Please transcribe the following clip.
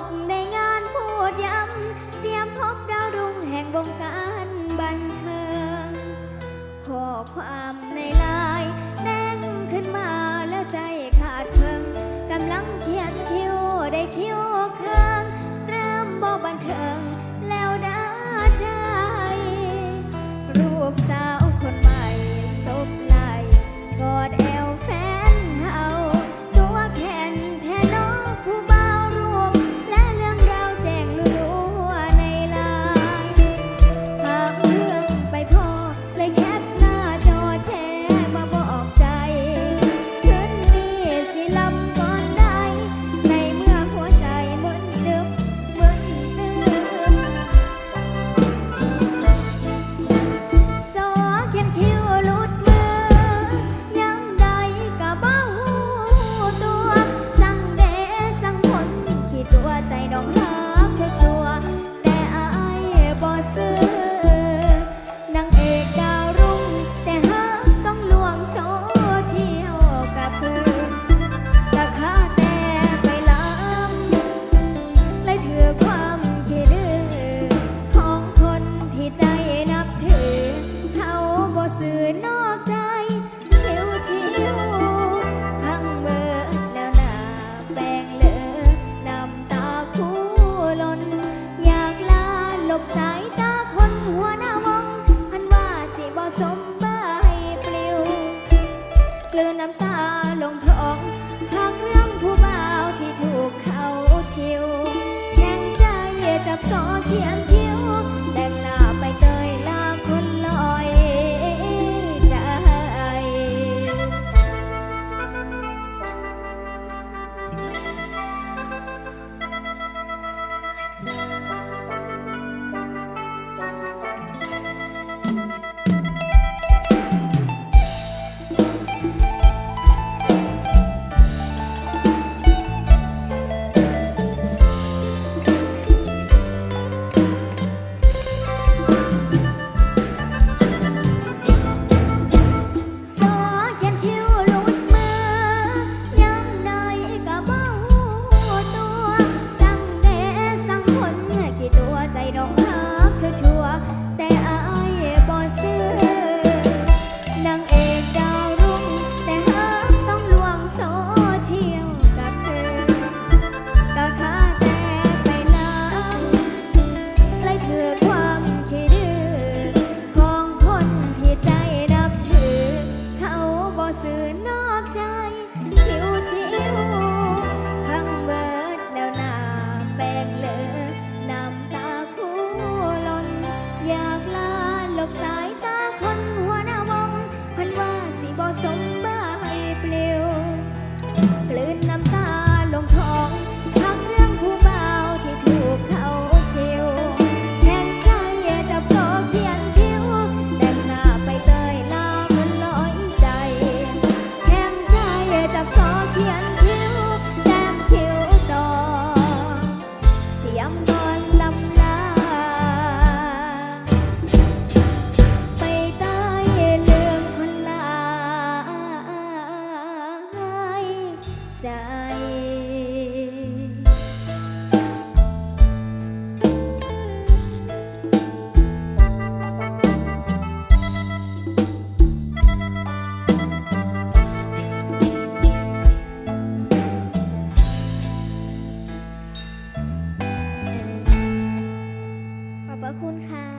กได้งานพูดย้ำ เตรียมพบดาวรุ่งแห่งวงการบันเทิงขอความในลายแน่นขึ้นมาแล้วใจขาดเพิ่งกำลัง 走。 ขระคุณค่ะ